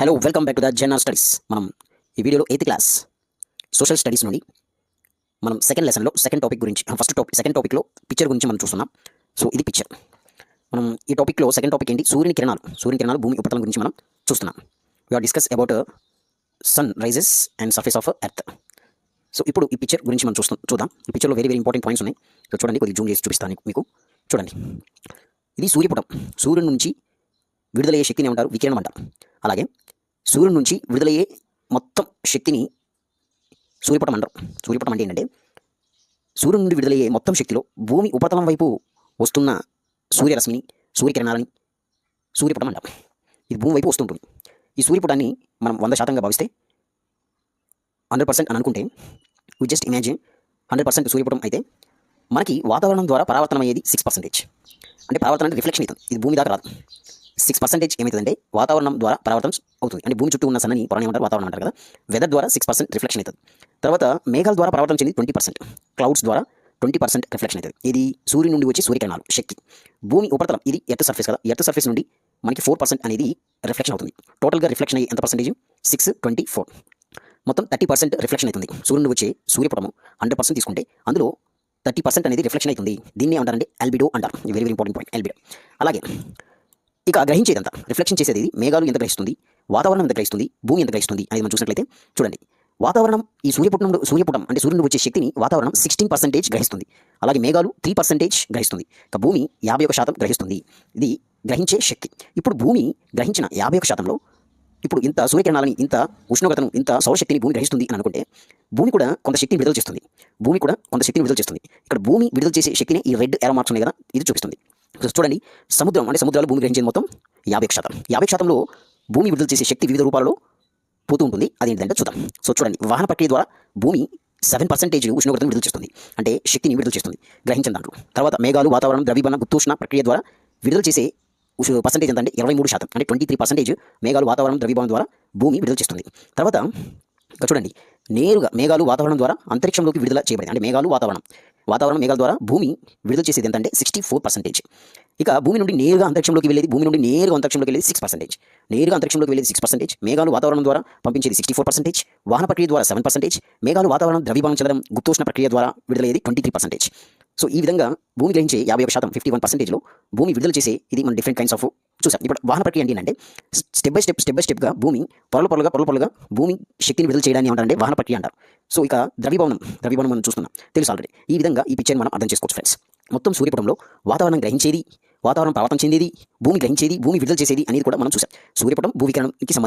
Hello welcome back to the general studies మనం ఈ వీడియోలో ఎయిత్ క్లాస్ సోషల్ స్టడీస్ నుండి మనం సెకండ్ లెసన్లో సెకండ్ టాపిక్ గురించి ఫస్ట్ టాపిక్ సెకండ్ టాపిక్లో పిక్చర్ గురించి మనం చూస్తున్నాం. సో ఇది పిక్చర్ మనం ఈ టాపిక్లో సెకండ్ టాపిక్ ఏంటి? సూర్యుని కిరణాలు సూర్యుని కిరణాలు భూమి ఉపరితలం గురించి మనం చూస్తున్నాం. We're discuss about sun rises and surface of earth so ఇప్పుడు ఈ పిక్చర్ గురించి మనం చూస్తాం చూద్దాం. ఈ పిక్చర్లో వెరీ వెరీ ఇంపార్టెంట్ పాయింట్స్ ఉన్నాయి. సో చూడండి కొద్దిగా జూమ్ చేసి చూపిస్తాను మీకు. చూడండి. ఇది సూర్యపుటం. సూర్యుని నుంచి విడుదలయ్యే శక్తిని ఏమంటారు? వికిరణం అంటారు. అలాగే సూర్యుడి నుంచి విడుదలయ్యే మొత్తం శక్తిని సూర్యపటం అంటారు సూర్యపటం అంటే ఏంటంటే సూర్యుని నుండి విడుదలయ్యే మొత్తం శక్తిలో భూమి ఉపరితలం వైపు వస్తున్న సూర్యరశ్మిని సూర్యకిరణాలని సూర్యపటం అంటాం. ఇది భూమి వైపు వస్తుంటుంది. ఈ సూర్యపటాన్ని మనం వంద శాతంగా భావిస్తే హండ్రెడ్ పర్సెంట్ అని అనుకుంటే we just imagine hundred percent సూర్యపటం అయితే మనకి వాతావరణం ద్వారా పరావర్తనం అయ్యేది సిక్స్ పర్సెంటేజ్ అంటే పరావర్తనం అంటే రిఫ్లెక్షన్ అవుతుంది. ఇది భూమి దాకా రాదు. సిక్స్ పర్సెంటేజ్ ఏమవుతుందంటే వాతావరణం ద్వారా పరావర్తనం అవుతుంది. అంటే భూమి చుట్టూ ఉన్న సన్నని పొరని ఏమంటారు? వాతావరణం అంటారు కదా. వెదర్ ద్వారా సిక్స్ పర్సెంట్ రిఫ్లెక్షన్ అవుతుంది. తర్వాత మేఘాల ద్వారా పరావర్తనం చెంది ట్వంటీ పర్సెంట్ క్లౌడ్స్ ద్వారా ట్వంటీ పర్సెంట్ రిఫ్లెక్షన్ అవుతుంది. ఇది సూర్యుడి నుండి వచ్చే సూర్యకిరణాలు శక్తి. భూమి ఉపరితలం ఇది ఎర్త్ సర్ఫేస్ కదా. ఎర్త్ సర్ఫేస్ నుండి మనకి ఫోర్ పర్సెంట్ అనేది రిఫ్లెక్షన్ అవుతుంది. టోటల్గా రిఫ్లెక్షన్ అయ్యి ఎంత పర్సెంటేజ్ సిక్స్ ట్వంటీ ఫోర్ మొత్తం థర్టీ పర్సెంట్ రిఫ్లెక్షన్ అవుతుంది. సూర్యుని వచ్చే సూర్యపటము హండ్రెడ్ పర్సెంట్ తీసుకుంటే అందులో థర్టీ పర్సెంట్ అనేది రిఫ్లెక్షన్ అవుతుంది. దీన్ని అంటారంటే ఎల్బిడో అంటారు. Very very important point albedo అలాగే ఇక గ్రహించేదంతా. రిఫ్లెక్షన్ చేసేది ఇది మేఘాలు ఎంత గ్రహిస్తుంది? వాతావరణం ఎంత గ్రహిస్తుంది? భూమి ఎంత గ్రహిస్తుంది? అనేది మనం చూసినట్లయితే చూడండి. వాతావరణం ఈ సూర్యపుటం సూర్యపుటం అంటే సూర్యుని వచ్చే శక్తిని వాతావరణం సిక్స్టీన్ పర్సెంటేజ్ గ్రహిస్తుంది. అలాగే మేఘాలు త్రీ పర్సెంటేజ్ గ్రహిస్తుంది. ఇక భూమి యాభై ఒక శాతం గ్రహిస్తుంది. ఇది గ్రహించే శక్తి. ఇప్పుడు భూమి గ్రహించిన యాభై ఒక శాతంలో ఇప్పుడు ఇంత సూర్యకిరణాలని ఇంత ఉష్ణోగ్రతను ఇంత సౌరశక్తిని భూమి గ్రహిస్తుంది అని అనుకుంటే భూమి కూడా కొంత శక్తిని విడుదల చేస్తుంది. భూమి కూడా కొంత శక్తిని విడుదల చేస్తుంది. ఇక్కడ భూమి విడుదల చేసే శక్తిని ఈ రెడ్ ఎరో మార్క్స్ ఉన్నాయి కదా ఇది చూపిస్తుంది. చూడండి సముద్రం అంటే సముద్రాలు భూమి గ్రహించేది మొత్తం యాభై శాతం. యాభై శాతంలో భూమి విడుదల చేసే శక్తి వివిధ రూపాలలో పోతూ ఉంటుంది. అది ఏంటంటే చూద్దాం. సో చూడండి వాహన ప్రక్రియ ద్వారా భూమి సెవెన్ పర్సెంటేజ్ ఉష్ణోగ్రతను విడుదల చేస్తుంది. అంటే శక్తిని విడుదల చేస్తుంది గ్రహించిన దాంట్లో. తర్వాత మేఘాలు వాతావరణం ద్రవీభవన గుప్తూష్ణ ప్రక్రియ ద్వారా విడుదల చేసే పర్సెంటేజ్ ఎంత అంటే ఇరవై మూడు శాతం. అంటే ట్వంటీ త్రీ పర్సెంటేజ్ మేఘాలు వాతావరణం ద్రవీభవనం ద్వారా భూమి విడుదల చేస్తుంది. తర్వాత ఇంకా చూడండి నేరుగా మేఘాలు వాతావరణం ద్వారా అంతరిక్షంలోకి విడుదల చేయబడింది. అంటే మేఘాలు వాతావరణం. వాతావరణం మేఘాల ద్వారా భూమి విడుదల చేసేది ఎంతంటే సిక్స్టీ ఫోర్ పర్సెంటేజ్ ఇక భూమి నుండి నేరుగా అంతరిక్షంలోకి వెళ్ళేది భూమి నుండి నేరుగా అంతరిక్షంలోకి వెళ్ళేది సిక్స్ పర్సెంటేజ్ నేరుగా అంతరిక్షంలోకి వెళ్ళేది సిక్స్ పర్సెంటేజ్ మేఘాలు వాతావరణం ద్వారా పంపించేది సిక్స్టీ ఫోర్ పర్సెంటేజ్ వాహన ప్రక్రియ ద్వారా సెవెన్ పర్సెంటేజ్ మేఘాలు వాతావరణం ద్రవీభవనం చెందడం గుప్తోష్ణ ప్రక్రియ ద్వారా విడుదలయ్యేది ట్వంటీ త్రీ పర్సెంటేజ్ సో ఈ విధంగా భూమి గ్రహించే యాభై ఒక శాతం ఫిఫ్టీ వన్ పర్సెంటేజ్లో భూమి విడుదల చేసే ఇది మన డిఫరెంట్ కైండ్స్ ఆఫ్ చూసాం. ఇప్పుడు వాహన ప్రక్రియ అంటే ఏంటంటే step by step step by స్టెప్గా భూమి పొరల పొరలుగా పొరల పొరలుగా భూమి శక్తిని విడుదల చేయడాన్ని ఏమంటారంటే వాహన ప్రక్రియ అంటారు. సో ఇక ద్రవీభవనం ద్రవీభవనం మనం చూస్తున్నాం. తెలుసు ఆల్రెడీ ఈ విధంగా ఈ పిక్చర్ మనం అర్థం చేసుకోవచ్చు ఫ్రెండ్స్ మొత్తం సూర్యపటంలో వాతావరణం గ్రహించేది వాతావరణం ప్రభావితం చెందేది భూమి గ్రహించేది భూమి విడుదల చేసేది అనేది కూడా మనం చూసాం. సూర్యపటం భూవికరణంకి సంబంధించి